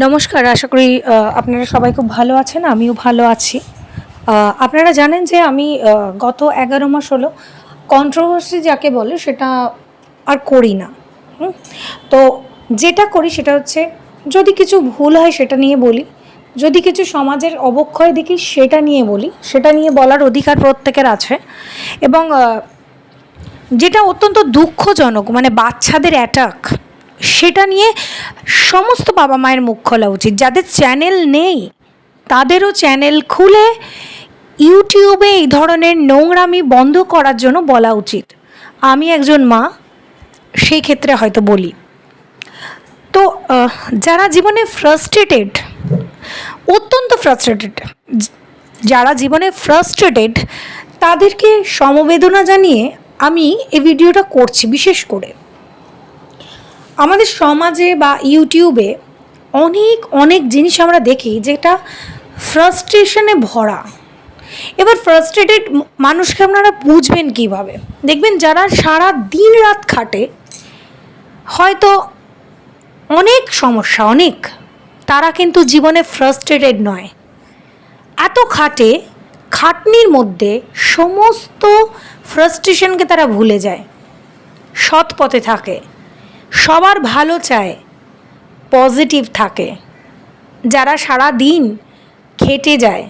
নমস্কার, আশা করি আপনারা সবাই খুব ভালো আছেন, আমিও ভালো আছি। আপনারা জানেন যে আমি গত এগারো মাস হলো কন্ট্রোভার্সি যাকে বলে সেটা আর করি না? তো যেটা করি সেটা হচ্ছে, যদি কিছু ভুল হয় সেটা নিয়ে বলি, যদি কিছু সমাজের অবক্ষয় দেখি সেটা নিয়ে বলি, সেটা নিয়ে বলার অধিকার প্রত্যেকের আছে। এবং যেটা অত্যন্ত দুঃখজনক মানে বাচ্চাদের অ্যাটাক সেটা নিয়ে সমস্ত বাবা মায়ের মুখ খোলা উচিত। যাদের চ্যানেল নেই, তাদেরও চ্যানেল খুলে ইউটিউবে এই ধরনের নোংরামি বন্ধ করার জন্য বলা উচিত। আমি একজন মা, সেই ক্ষেত্রে হয়তো বলি। তো যারা জীবনে ফ্রাস্ট্রেটেড অত্যন্ত ফ্রাস্ট্রেটেড যারা জীবনে ফ্রাস্ট্রেটেড তাদেরকে সমবেদনা জানিয়ে আমি এই ভিডিওটা করছি, বিশেষ করে। আমাদের সমাজে বা ইউটিউবে অনেক অনেক জিনিস আমরা দেখি যেটা ফ্রাস্ট্রেশনে ভরা। এবার ফ্রাস্ট্রেটেড মানুষকে আপনারা বুঝবেন কীভাবে? দেখবেন যারা সারা দিন রাত খাটে, হয়তো অনেক সমস্যা, অনেক। তারা কিন্তু জীবনে ফ্রাস্ট্রেটেড নয়। এত খাটে, খাটনির মধ্যে সমস্ত ফ্রাস্ট্রেশনকে তারা ভুলে যায়। সৎ পথে থাকে। সবার ভালো চায় পজিটিভ থাকে। যারা সারা দিন খেটে যায়,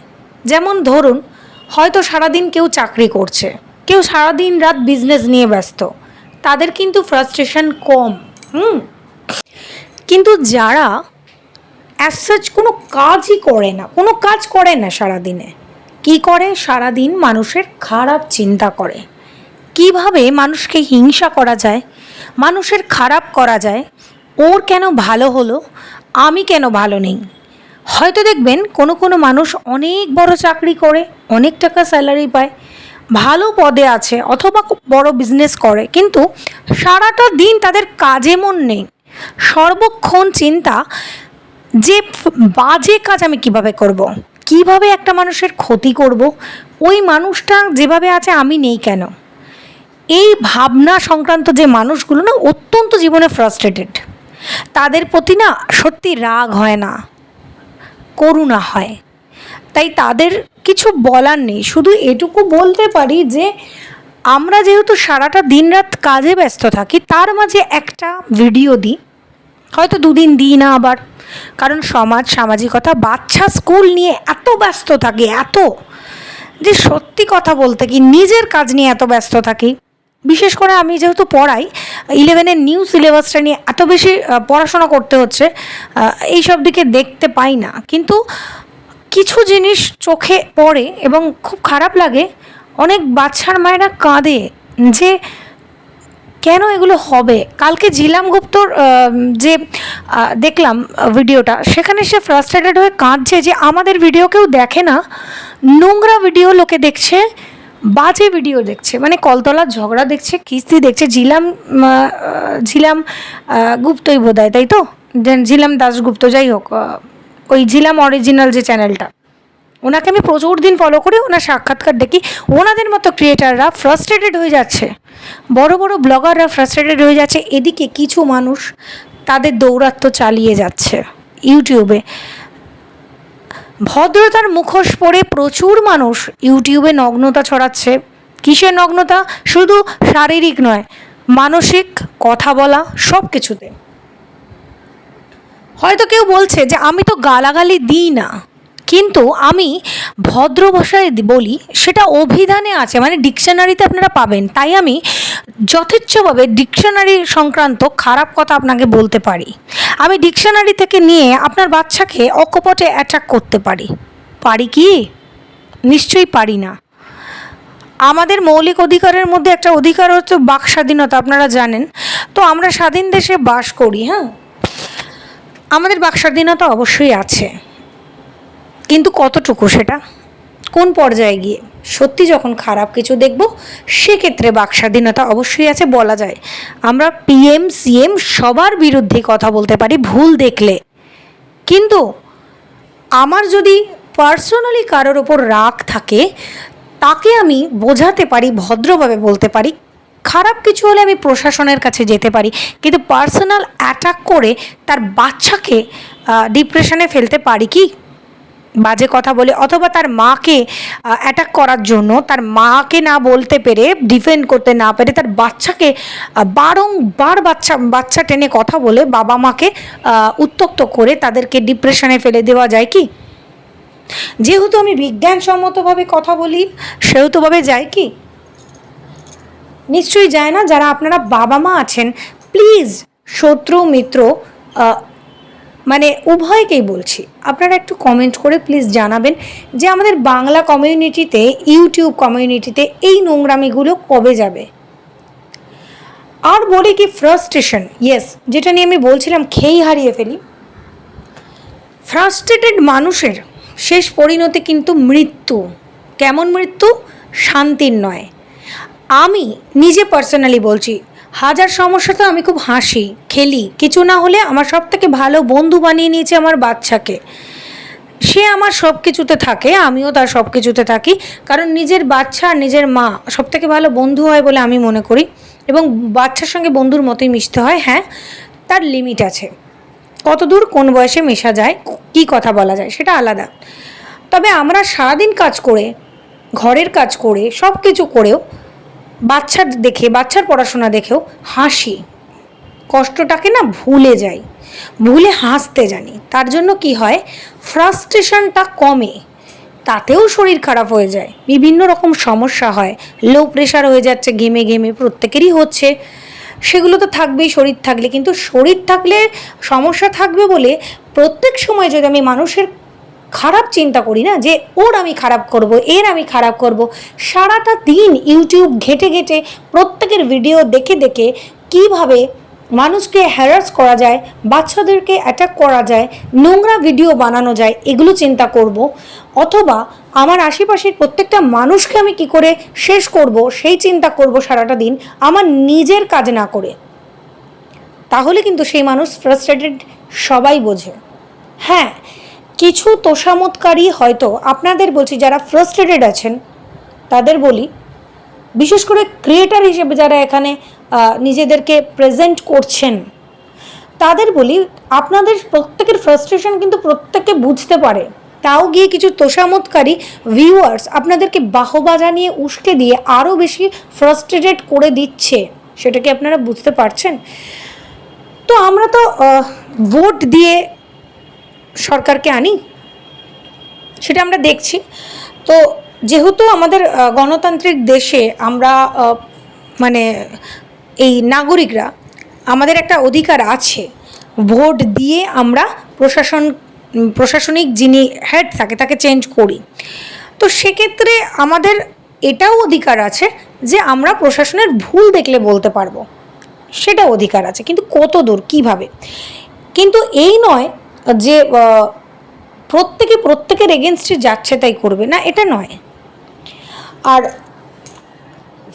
যেমন ধরুন, হয়তো সারাদিন কেউ চাকরি করছে, কেউ সারাদিন রাত বিজনেস নিয়ে ব্যস্ত, তাদের কিন্তু ফ্রাস্ট্রেশন কম, হুম? কিন্তু যারা অ্যাজ সাচ কোনো কাজই করে না, কোনো কাজ করে না সারাদিনে, কি করে? সারাদিন মানুষের খারাপ চিন্তা করে। কীভাবে মানুষকে হিংসা করা যায়? মানুষের খারাপ করা যায়, ওর কেন ভালো হলো, আমি কেন ভালো নেই? হয়তো দেখবেন কোনো কোনো মানুষ অনেক বড় চাকরি করে, অনেক টাকা স্যালারি পায়, ভালো পদে আছে অথবা বড় বিজনেস করে, কিন্তু সারাটা দিন তাদের কাজে মন নেই। সর্বক্ষণ চিন্তা যে বাজে কাজ আমি কীভাবে করব। কীভাবে একটা মানুষের ক্ষতি করব? ওই মানুষটা যেভাবে আছে আমি নেই কেন? এই ভাবনা সংক্রান্ত যে মানুষগুলো না অত্যন্ত জীবনে ফ্রাস্ট্রেটেড তাদের প্রতি না সত্যি রাগ হয় না, করুণা হয়। তাই তাদের কিছু বলার নেই। শুধু এটুকু বলতে পারি যে, আমরা যেহেতু সারাটা দিনরাত কাজে ব্যস্ত থাকি, তার মাঝে একটা ভিডিও দিই। হয়তো দুদিন দিই না আবার। কারণ সমাজ, সামাজিকতা, বাচ্চা স্কুল নিয়ে এত ব্যস্ত থাকে, এত। যে সত্যি কথা বলতে কি, নিজের কাজ নিয়ে এত ব্যস্ত থাকি। বিশেষ করে আমি যেহেতু পড়াই ইলেভেনের নিউ সিলেবাসটা নিয়ে এত বেশি পড়াশোনা করতে হচ্ছে আহ, এইসব দিকে দেখতে পাই না। কিন্তু কিছু জিনিস চোখে পড়ে এবং খুব খারাপ লাগে অনেক বাচ্চার মায়েরা কাঁদে যে কেন এগুলো হবে? কালকে জিলাম গুপ্তর যে দেখলাম ভিডিওটা সেখানে সে ফ্রাস্ট্রেটেড হয়ে কাঁদছে যে আমাদের ভিডিও কেউ দেখে না নোংরা ভিডিও লোকে দেখছে বাজে ভিডিও দেখছে মানে কলতলার ঝগড়া দেখছে, কিস্তি দেখছে, ঝিলাম ঝিলাম গুপ্তই বোধ হয় তাই তো? ঝিলাম দাশগুপ্ত যাই হোক ওই ঝিলাম অরিজিনাল যে চ্যানেলটা ওনাকে আমি প্রচুর দিন ফলো করি, ওনার সাক্ষাৎকার দেখি, ওনাদের মতো ক্রিয়েটাররা ফ্রাস্ট্রেটেড হয়ে যাচ্ছে। বড় বড় ব্লগাররা ফ্রাস্ট্রেটেড হয়ে যাচ্ছে, এদিকে কিছু মানুষ তাদের দৌরাত্ম্য চালিয়ে যাচ্ছে ইউটিউবে ভদ্রতার মুখোশ পরে প্রচুর মানুষ ইউটিউবে নগ্নতা ছড়াচ্ছে। কিসের নগ্নতা? শুধু শারীরিক নয়, মানসিক, কথা বলা সব কিছুতে হয়তো কেউ বলছে যে, আমি তো গালাগালি দিই না। কিন্তু আমি ভদ্র ভাষায় বলি, সেটা অভিধানে আছে মানে ডিকশনারিতে আপনারা পাবেন। তাই আমি যথেচ্ছভাবে ডিকশনারি সংক্রান্ত খারাপ কথা আপনাকে বলতে পারি। আমি ডিকশনারি থেকে নিয়ে আপনার বাচ্চাকে অকপটে অ্যাটাক করতে পারি। পারি কি? নিশ্চয়ই পারি না। আমাদের মৌলিক অধিকারের মধ্যে একটা অধিকার হচ্ছে বাক স্বাধীনতা, আপনারা জানেন। তো আমরা স্বাধীন দেশে বাস করি হ্যাঁ? আমাদের বাক স্বাধীনতা অবশ্যই আছে। কিন্তু কতটুকু সেটা? কোন পর্যায়ে গিয়ে? সত্যি যখন খারাপ কিছু দেখব, সেক্ষেত্রে বাক স্বাধীনতা অবশ্যই আছে বলা যায়। আমরা পিএম সিএম সবার বিরুদ্ধে কথা বলতে পারি, ভুল দেখলে। কিন্তু আমার যদি পার্সোনালি কারোর ওপর রাগ থাকে, তাকে আমি বোঝাতে পারি, ভদ্রভাবে বলতে পারি, খারাপ কিছু হলে আমি প্রশাসনের কাছে যেতে পারি, কিন্তু পার্সোনাল অ্যাটাক করে তার বাচ্চাকে ডিপ্রেশনে ফেলতে পারি কি? বাজে কথা বলে অথবা তার মাকে অ্যাটাক করার জন্য তার মাকে না বলতে পেরে ডিফেন্ড করতে না পেরে তার বাচ্চাকে বারংবার বাচ্চা বাচ্চা টেনে কথা বলে বাবা মাকে উত্তক্ত করে তাদেরকে ডিপ্রেশনে ফেলে দেওয়া যায় কি? যেহেতু আমি বিজ্ঞানসম্মতভাবে কথা বলি, সেহেতুভাবে যায় কি? নিশ্চয়ই যায় না, যারা আপনারা বাবা মা আছেন প্লিজ শত্রু, মিত্র মানে উভয়কেই বলছি। আপনারা একটু কমেন্ট করে প্লিজ জানাবেন যে আমাদের বাংলা কমিউনিটিতে ইউটিউব কমিউনিটিতে এই নোংরামিগুলো কবে যাবে। আর বলি কি ফ্রাস্ট্রেশন ইয়েস যেটা নিয়ে আমি বলছিলাম খেই হারিয়ে ফেলি। ফ্রাস্ট্রেটেড মানুষের শেষ পরিণতি কিন্তু মৃত্যু। কেমন মৃত্যু? শান্তির নয়। আমি নিজে পার্সোনালি বলছি হাজার সমস্যা তো আমি খুব হাসি, খেলি। কিছু না হলে আমার সব থেকে ভালো বন্ধু বানিয়ে নিয়েছে আমার বাচ্চাকে। সে আমার সব কিছুতে থাকে, আমিও তার সব কিছুতে থাকি, কারণ নিজের বাচ্চা আর নিজের মা সব থেকে ভালো বন্ধু হয় বলে আমি মনে করি এবং বাচ্চার সঙ্গে বন্ধুর মতোই মিশতে হয়। হ্যাঁ তার লিমিট আছে। কত দূর কোন বয়সে মেশা যায়, কী কথা বলা যায়, সেটা আলাদা। তবে আমরা সারাদিন কাজ করে, ঘরের কাজ করে সব কিছু করেও বাচ্চার দেখে, বাচ্চার পড়াশোনা দেখেও হাসি। কষ্টটাকে না ভুলে যাই, ভুলে হাসতে জানি। তার জন্য কি হয় ফ্রাস্ট্রেশনটা কমে, তাতেও শরীর খারাপ হয়ে যায়। বিভিন্ন রকম সমস্যা হয় লো প্রেশার হয়ে যাচ্ছে, ঘেমে ঘেমে প্রত্যেকেরই হচ্ছে। সেগুলো তো থাকবেই, শরীর থাকলে। কিন্তু শরীর থাকলে সমস্যা থাকবে বলে প্রত্যেক সময় যদি আমি মানুষের খারাপ চিন্তা করি না যে ওর আমি খারাপ করব, এর আমি খারাপ করব। সারাটা দিন ইউটিউব ঘেটে ঘেটে প্রত্যেকের ভিডিও দেখে দেখে কীভাবে মানুষকে হ্যারাস করা যায়, বাচ্চাদেরকে অ্যাটাক করা যায়, নোংরা ভিডিও বানানো যায়, এগুলো চিন্তা করব। অথবা আমার আশেপাশের প্রত্যেকটা মানুষকে আমি কি করে শেষ করব, সেই চিন্তা করব সারাটা দিন, আমার নিজের কাজ না করে। তাহলে কিন্তু সেই মানুষ ফ্রাস্ট্রেটেড সবাই বোঝে। হ্যাঁ কিছু তোষামতকারী হয়তো আপনাদের বলছি যারা ফ্রাস্ট্রেটেড আছেন, তাদের বলি, বিশেষ করে ক্রিয়েটার হিসেবে যারা এখানে নিজেদেরকে প্রেজেন্ট করছেন, তাদের বলি আপনাদের প্রত্যেকের ফ্রাস্ট্রেশন কিন্তু প্রত্যেকে বুঝতে পারে। তাও গিয়ে কিছু তোষামতকারী ভিউয়ার্স আপনাদেরকে বাহবা জানিয়ে উস্কে দিয়ে আরও বেশি ফ্রাস্ট্রেটেড করে দিচ্ছে সেটাকে আপনারা বুঝতে পারছেন? তো আমরা তো ভোট দিয়ে সরকারকে আনি? সেটা আমরা দেখছি। তো যেহেতু আমাদের গণতান্ত্রিক দেশে আমরা মানে এই নাগরিকরা আমাদের একটা অধিকার আছে, ভোট দিয়ে আমরা প্রশাসন প্রশাসনিক যিনি হেড থাকে, তাকে চেঞ্জ করি। তো সেক্ষেত্রে আমাদের এটাও অধিকার আছে যে আমরা প্রশাসনের ভুল দেখলে বলতে পারব। সেটা অধিকার আছে, কিন্তু কত দূর কীভাবে? কিন্তু এই নয় যে প্রত্যেকে, প্রত্যেকের এগেনস্টে যাচ্ছে তাই করবে। না, এটা নয়। আর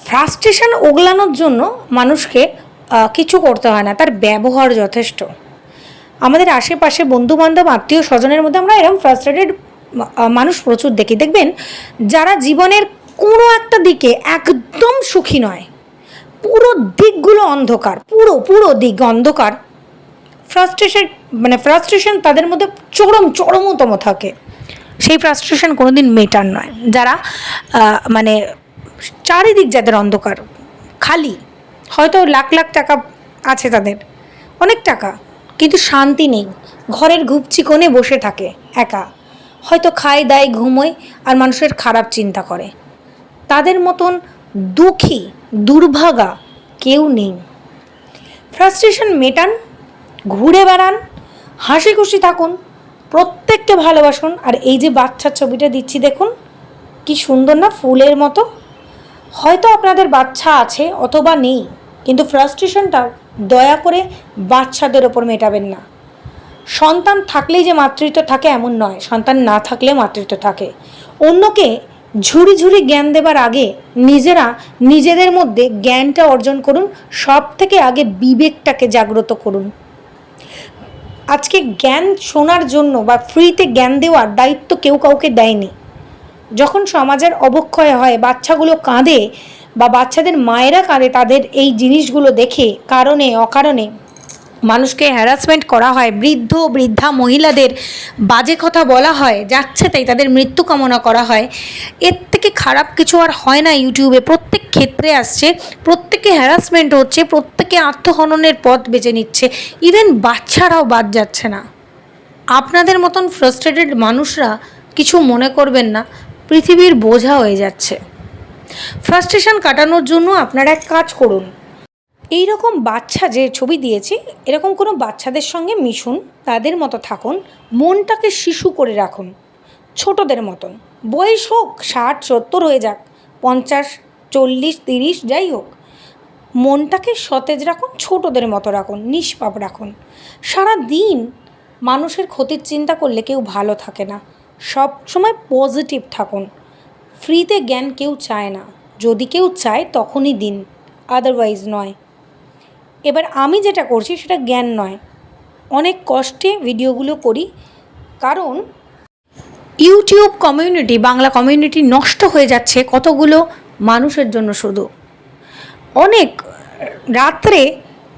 ফ্রাস্ট্রেশন ওগলানোর জন্য মানুষকে কিছু করতে হয় না। তার ব্যবহার যথেষ্ট। আমাদের আশেপাশে বন্ধু বান্ধব আত্মীয় স্বজনের মধ্যে আমরা এরকম ফ্রাস্ট্রেটেড মানুষ প্রচুর দেখি। দেখবেন, যারা জীবনের কোনো একটা দিকে একদম সুখী নয়, পুরো দিকগুলো অন্ধকার, পুরো পুরো দিক অন্ধকার ফ্রাস্ট্রেশন মানে ফ্রাস্ট্রেশন তাদের মধ্যে চরম, চরমতম থাকে। সেই ফ্রাস্ট্রেশন কোনোদিন মেটার নয়। যারা মানে চারিদিক যাদের অন্ধকার, খালি, হয়তো লাখ লাখ টাকা আছে তাদের, অনেক টাকা, কিন্তু শান্তি নেই। ঘরের ঘুপচি কোণে বসে থাকে, একা। হয়তো খায়, দায়, ঘুমোয়, আর মানুষের খারাপ চিন্তা করে। তাদের মতন দুঃখী, দুর্ভাগা কেউ নেই। ফ্রাস্ট্রেশন মেটান ঘুরে বেড়ান হাসি খুশি থাকুন, প্রত্যেককে ভালোবাসুন। আর এই যে বাচ্চার ছবিটা দিচ্ছি, দেখুন, কি সুন্দর না ফুলের মতো। হয়তো আপনাদের বাচ্চা আছে অথবা নেই, কিন্তু ফ্রাস্ট্রেশনটা দয়া করে বাচ্চাদের ওপর মেটাবেন না। সন্তান থাকলেই যে মাতৃত্ব থাকে এমন নয়। সন্তান না থাকলে মাতৃত্ব থাকে। অন্যকে ঝুড়ি ঝুড়ি জ্ঞান দেবার আগে নিজেরা নিজেদের মধ্যে জ্ঞানটা অর্জন করুন। সব থেকে আগে বিবেকটাকে জাগ্রত করুন। আজকে জ্ঞান শোনার জন্য বা ফ্রিতে জ্ঞান দেওয়ার দায়িত্ব কেউ কাউকে দেয়নি। যখন সমাজের অবক্ষয় হয়, বাচ্চাগুলো কাঁদে বা বাচ্চাদের মায়েরা কাঁদে তাদের এই জিনিসগুলো দেখে, কারণে, অকারণে মানুষকে হ্যারাসমেন্ট করা হয়, বৃদ্ধ বৃদ্ধা মহিলাদের বাজে কথা বলা হয়, যাচ্ছে তাই তাদের মৃত্যু কামনা করা হয়। এর থেকে খারাপ কিছু আর হয় না ইউটিউবে প্রত্যেক ক্ষেত্রে আসছে, প্রত্যেকে হ্যারাসমেন্ট হচ্ছে, প্রত্যেকে আত্মহননের পথ বেছে নিচ্ছে ইভেন বাচ্চারাও বাদ যাচ্ছে না। আপনাদের মতন ফ্রাস্ট্রেটেড মানুষরা কিছু মনে করবেন না, পৃথিবীর বোঝা হয়ে যাচ্ছে। ফ্রাস্ট্রেশন কাটানোর জন্য আপনারা এক কাজ করুন এই রকম বাচ্চা যে ছবি দিয়েছি, এরকম কোনো বাচ্চাদের সঙ্গে মিশুন, তাদের মতো থাকুন, মনটাকে শিশু করে রাখুন, ছোটদের মতন। বয়স হোক, ষাট, সত্তর হয়ে যাক, পঞ্চাশ, চল্লিশ, তিরিশ, যাই হোক, মনটাকে সতেজ রাখুন, ছোটদের মতো রাখুন, নিষ্পাপ রাখুন। সারা দিন মানুষের ক্ষতির চিন্তা করলে কেউ ভালো থাকে না। সব সময় পজিটিভ থাকুন। ফ্রিতে জ্ঞান কেউ চায় না। যদি কেউ চায়, তখনই দিন, আদারওয়াইজ নয়। এবার আমি যেটা করছি সেটা জ্ঞান নয়। অনেক কষ্টে ভিডিওগুলো করি। কারণ ইউটিউব কমিউনিটি, বাংলা কমিউনিটি নষ্ট হয়ে যাচ্ছে কতগুলো মানুষের জন্য শুধু। অনেক, রাত্রে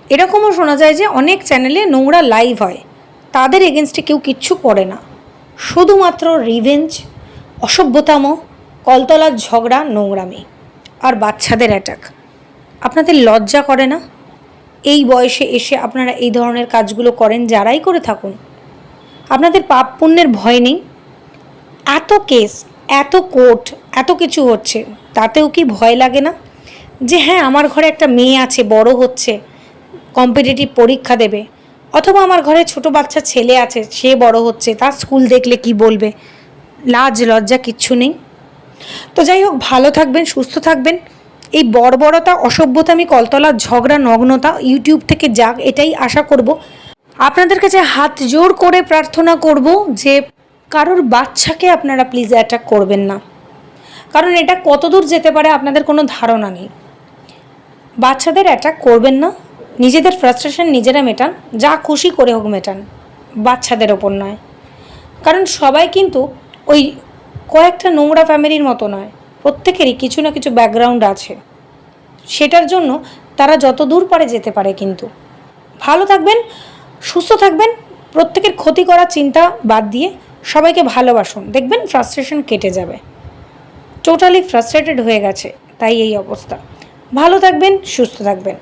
এরকমও শোনা যায় যে অনেক চ্যানেলে নোংরা লাইভ হয়। তাদের এগেনস্টে কেউ কিচ্ছু করে না। শুধুমাত্র রিভেঞ্জ অসভ্যতাম, কলতলার ঝগড়া, নোংরামি। আর বাচ্চাদের অ্যাটাক আপনাদের লজ্জা করে না? এই বয়সে এসে আপনারা এই ধরনের কাজগুলো করেন, যারাই করে থাকুন। আপনাদের পাপ পুণ্যের ভয় নেই। এত কেস, এত কোর্ট, এত কিছু হচ্ছে, তাতেও কি ভয় লাগে না? যে হ্যাঁ আমার ঘরে একটা মেয়ে আছে, বড় হচ্ছে কম্পিটিটিভ পরীক্ষা দেবে, অথবা আমার ঘরে ছোট বাচ্চা ছেলে আছে, সে বড় হচ্ছে, তার স্কুল দেখলে কি বলবে? লাজ, লজ্জা কিচ্ছু নেই। তো যাই হোক, ভালো থাকবেন, সুস্থ থাকবেন। এই বর্বরতা অসভ্যতামি কলতলার ঝগড়া, নগ্নতা ইউটিউব থেকে যাক, এটাই আশা করব। আপনাদের কাছে হাত জোর করে প্রার্থনা করব যে কারোর বাচ্চাকে আপনারা প্লিজ অ্যাটাক করবেন না। কারণ এটা কতদূর যেতে পারে আপনাদের কোনো ধারণা নেই। বাচ্চাদের অ্যাটাক করবেন না, নিজেদের ফ্রাস্ট্রেশন নিজেরা মেটান, যা খুশি করে হোক মেটান, বাচ্চাদের ওপর নয়। কারণ সবাই কিন্তু ওই কয়েকটা নোংরা ফ্যামিলির মতো নয়। প্রত্যেকেরই কিছু না কিছু ব্যাকগ্রাউন্ড আছে। সেটার জন্য তারা যত দূর পারে যেতে পারে কিন্তু। ভালো থাকবেন, সুস্থ থাকবেন, প্রত্যেকের ক্ষতি করার চিন্তা বাদ দিয়ে সবাইকে ভালোবাসুন। দেখবেন ফ্রাস্ট্রেশন কেটে যাবে। টোটালি ফ্রাস্ট্রেটেড হয়ে গেছে, তাই এই অবস্থা। ভালো থাকবেন, সুস্থ থাকবেন।